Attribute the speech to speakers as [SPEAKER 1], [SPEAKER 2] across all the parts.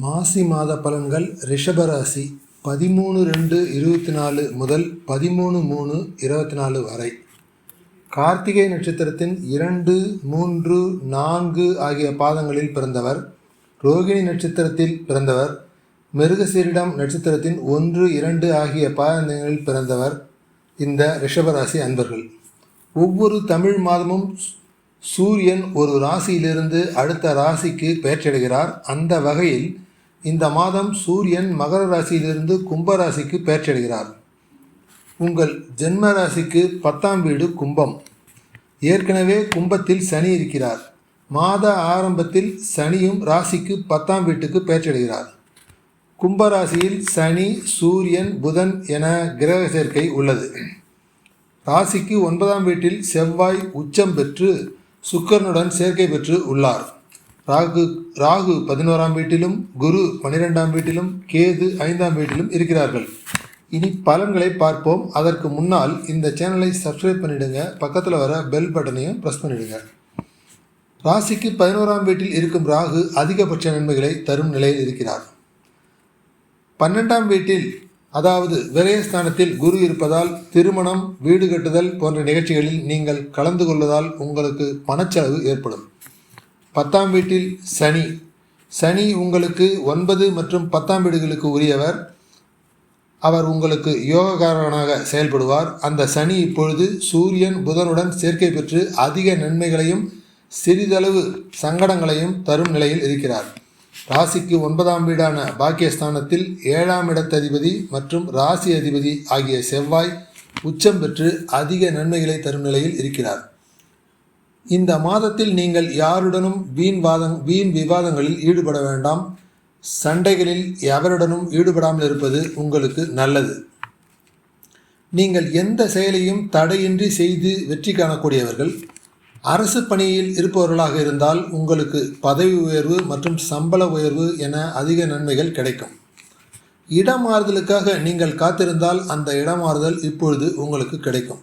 [SPEAKER 1] மாசி மாத பலன்கள் ரிஷபராசி பதிமூணு ரெண்டு இருபத்தி நாலு முதல் பதிமூணு மூணு இருபத்தி நாலு வரை. கார்த்திகை நட்சத்திரத்தின் இரண்டு மூன்று நான்கு ஆகிய பாதங்களில் பிறந்தவர் ரோகிணி நட்சத்திரத்தில் பிறந்தவர் மிருகசீரிடம் நட்சத்திரத்தின் ஒன்று இரண்டு ஆகிய பாதங்களில் பிறந்தவர் இந்த ரிஷபராசி அன்பர்கள். ஒவ்வொரு தமிழ் மாதமும் சூரியன் ஒரு ராசியிலிருந்து அடுத்த ராசிக்கு பெயர்ச்சடைகிறார் அந்த வகையில் இந்த மாதம் சூரியன் மகர ராசியிலிருந்து கும்ப ராசிக்கு பெயர்ச்சடைகிறார் உங்கள் ஜென்ம ராசிக்கு பத்தாம் வீடு கும்பம். ஏற்கனவே கும்பத்தில் சனி இருக்கிறார். மாத ஆரம்பத்தில் சனியும் ராசிக்கு பத்தாம் வீட்டுக்கு பெயர்ச்சடைகிறார் கும்பராசியில் சனி சூரியன் புதன் என கிரக சேர்க்கை உள்ளது. ராசிக்கு ஒன்பதாம் வீட்டில் செவ்வாய் உச்சம் பெற்று சுக்கரனுடன் சேர்க்கை பெற்று உள்ளார். ராகு ராகு பதினோராம் வீட்டிலும் குரு பனிரெண்டாம் வீட்டிலும் கேது ஐந்தாம் வீட்டிலும் இருக்கிறார்கள். இனி பலன்களை பார்ப்போம். அதற்கு முன்னால் இந்த சேனலை சப்ஸ்கிரைப் பண்ணிடுங்க. பக்கத்தில் வர பெல் பட்டனையும் ப்ரெஸ் பண்ணிடுங்க. ராசிக்கு பதினோராம் வீட்டில் இருக்கும் ராகு அதிகபட்ச நன்மைகளை தரும் நிலையில் இருக்கிறார். பன்னெண்டாம் வீட்டில் அதாவது விரயஸ்தானத்தில் குரு இருப்பதால் திருமணம் வீடு கட்டுதல் போன்ற நிகழ்ச்சிகளில் நீங்கள் கலந்து கொள்வதால் உங்களுக்கு பணச்செலவு ஏற்படும். பத்தாம் வீட்டில் சனி. சனி உங்களுக்கு ஒன்பது மற்றும் பத்தாம் வீடுகளுக்கு உரியவர். அவர் உங்களுக்கு யோகக்காரனாக செயல்படுவார். அந்த சனி இப்பொழுது சூரியன் புதனுடன் சேர்க்கை பெற்று அதிக நன்மைகளையும் சிறிதளவு சங்கடங்களையும் தரும் நிலையில் இருக்கிறார். ராசிக்கு ஒன்பதாம் வீடான பாக்கியஸ்தானத்தில் ஏழாம் இடத்ததிபதி மற்றும் ராசி அதிபதி ஆகிய செவ்வாய் உச்சம் பெற்று அதிக நன்மைகளை தரும் நிலையில் இருக்கிறார். இந்த மாதத்தில் நீங்கள் யாருடனும் வீண் வாதம் வீண் விவாதங்களில் ஈடுபட வேண்டாம். சண்டைகளில் எவருடனும் ஈடுபடாமல் இருப்பது உங்களுக்கு நல்லது. நீங்கள் எந்த செயலையும் தடையின்றி செய்து வெற்றி காணக்கூடியவர்கள் அரசு பணியில் இருப்பவர்களாக இருந்தால் உங்களுக்கு பதவி உயர்வு மற்றும் சம்பள உயர்வு என அதிக நன்மைகள் கிடைக்கும். இடமாறுதலுக்காக நீங்கள் காத்திருந்தால் அந்த இடமாறுதல் இப்பொழுது உங்களுக்கு கிடைக்கும்.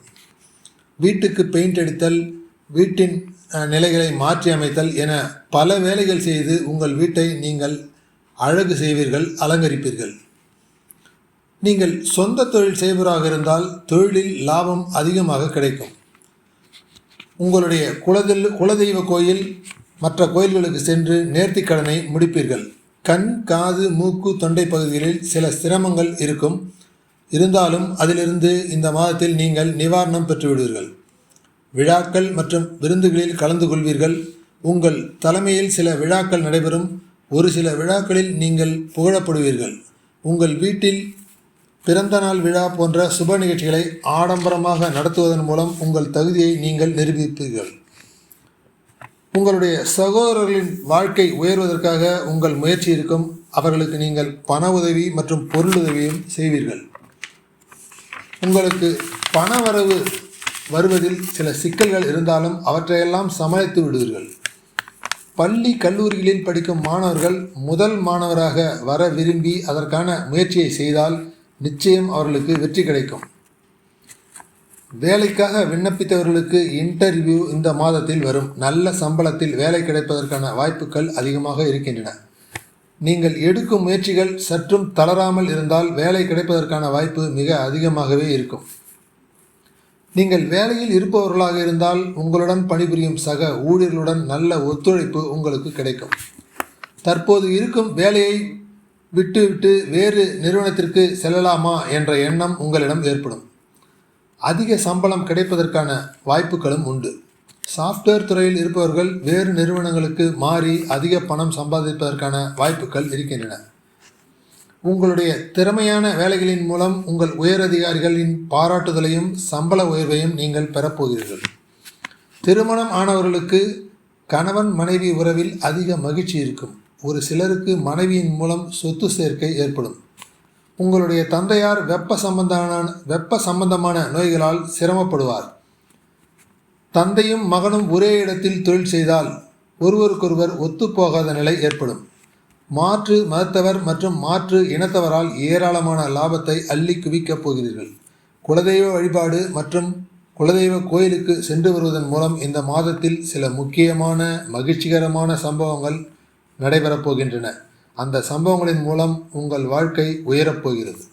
[SPEAKER 1] வீட்டுக்கு பெயிண்ட் அடித்தல் வீட்டின் நிலைகளை மாற்றி அமைத்தல் என பல வேலைகள் செய்து உங்கள் வீட்டை நீங்கள் அழகு செய்வீர்கள் அலங்கரிப்பீர்கள். நீங்கள் சொந்த தொழில் செய்பவராக இருந்தால் தொழிலில் லாபம் அதிகமாக கிடைக்கும். உங்களுடைய குலதெல் குலதெய்வ கோயில் மற்ற கோயில்களுக்கு சென்று நேர்த்திக்கடனை முடிப்பீர்கள். கண் காது மூக்கு தொண்டை பகுதிகளில் சில சிரமங்கள் இருக்கும். இருந்தாலும் அதிலிருந்து இந்த மாதத்தில் நீங்கள் நிவாரணம் பெற்றுவிடுவீர்கள். விழாக்கள் மற்றும் விருந்துகளில் கலந்து கொள்வீர்கள். உங்கள் தலைமையில் சில விழாக்கள் நடைபெறும். ஒரு சில விழாக்களில் நீங்கள் புகழப்படுவீர்கள். உங்கள் வீட்டில் பிறந்த நாள் விழா போன்ற சுப நிகழ்ச்சிகளை ஆடம்பரமாக நடத்துவதன் மூலம் உங்கள் தகுதியை நீங்கள் நிரூபிப்பீர்கள். உங்களுடைய சகோதரர்களின் வாழ்க்கை உயர்வதற்காக உங்கள் முயற்சி இருக்கும். அவர்களுக்கு நீங்கள் பண உதவி மற்றும் பொருளுதவியும் செய்வீர்கள். உங்களுக்கு பண வரவு வருவதில் சில சிக்கல்கள் இருந்தாலும் அவற்றையெல்லாம் சமாளித்து விடுவீர்கள். பள்ளி கல்லூரிகளில் படிக்கும் மாணவர்கள் முதல் மாணவராக வர விரும்பி அதற்கான முயற்சியை செய்தால் நிச்சயம் அவர்களுக்கு வெற்றி கிடைக்கும். வேலைக்காக விண்ணப்பித்தவர்களுக்கு இன்டர்வியூ இந்த மாதத்தில் வரும். நல்ல சம்பளத்தில் வேலை கிடைப்பதற்கான வாய்ப்புகள் அதிகமாக இருக்கின்றன. நீங்கள் எடுக்கும் முயற்சிகள் சற்றும் தளராமல் இருந்தால் வேலை கிடைப்பதற்கான வாய்ப்பு மிக அதிகமாகவே இருக்கும். நீங்கள் வேலையில் இருப்பவர்களாக இருந்தால் உங்களுடன் பணிபுரியும் சக ஊழியர்களுடன் நல்ல ஒத்துழைப்பு உங்களுக்கு கிடைக்கும். தற்போது இருக்கும் வேலையை விட்டுவிட்டு வேறு நிறுவனத்திற்கு செல்லலாமா என்ற எண்ணம் உங்களிடம் ஏற்படும். அதிக சம்பளம் கிடைப்பதற்கான வாய்ப்புகளும் உண்டு. சாஃப்ட்வேர் துறையில் இருப்பவர்கள் வேறு நிறுவனங்களுக்கு மாறி அதிக பணம் சம்பாதிப்பதற்கான வாய்ப்புகள் இருக்கின்றன. உங்களுடைய திறமையான வேலைகளின் மூலம் உங்கள் உயரதிகாரிகளின் பாராட்டுதலையும் சம்பள உயர்வையும் நீங்கள் பெறப்போகிறீர்கள் திருமணம் ஆனவர்களுக்கு கணவன் மனைவி உறவில் அதிக மகிழ்ச்சி இருக்கும். ஒரு சிலருக்கு மனைவியின் மூலம் சொத்து சேர்க்கை ஏற்படும். உங்களுடைய தந்தையார் வெப்ப சம்பந்தமான வெப்ப சம்பந்தமான நோய்களால் சிரமப்படுவார். தந்தையும் மகனும் ஒரே இடத்தில் தொழில் செய்தால் ஒருவருக்கொருவர் ஒத்துப்போகாத நிலை ஏற்படும். மாற்று மதத்தவர் மற்றும் மாற்று இனத்தவரால் ஏராளமான லாபத்தை அள்ளி குவிக்கப் போகிறீர்கள். குலதெய்வ வழிபாடு மற்றும் குலதெய்வ கோயிலுக்கு சென்று வருவதன் மூலம் இந்த மாதத்தில் சில முக்கியமான மகிழ்ச்சிகரமான சம்பவங்கள் நடைபெறப் போகின்றன அந்த சம்பவங்களின் மூலம் உங்கள் வாழ்க்கை உயரப் போகிறது.